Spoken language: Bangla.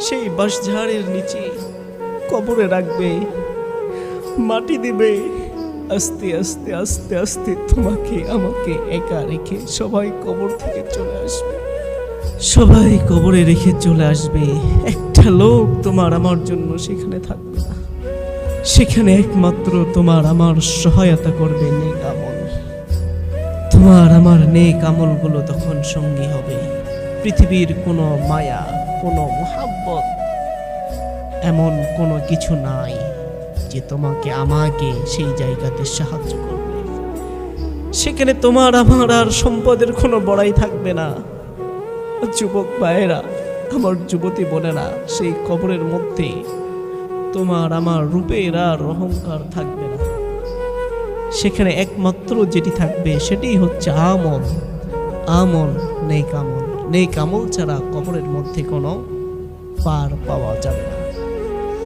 সেই বাঁশঝাড়ের নিচে কবরে রাখবে, মাটি দিবে। আস্তে আস্তে আস্তে আস্তে তোমাকে, আমাকে একা রেখে সবাই কবর থেকে চলে আসবে। সবাই কবরে রেখে চলে আসবে। একটা লোক তোমার আমার জন্য সেখানে থাকবে না। সেখানে একমাত্র তোমার আমার সহায়তা করবে নেক আমল। তোমার আমার নেক আমলগুলো তখন সঙ্গী হবে। পৃথিবীর কোনো মায়া কোনো মোহাব্বত, এমন কোনো কিছু নাই যে তোমাকে আমাকে সেই জায়গাতে সাহায্য করবে। সেখানে তোমার, আমার আর সম্পদের কোনো বড়াই থাকবে না। যুবক ভাইয়েরা, আমার যুবতী বোনেরা, সেই কবরের মধ্যে তোমার, আমার রূপের আর অহংকার থাকবে না। সেখানে একমাত্র যেটি থাকবে সেটি হচ্ছে আমল। আমল নেই কামল নেই কামল ছাড়া কবরের মধ্যে কোনো পার পাওয়া যাবে না।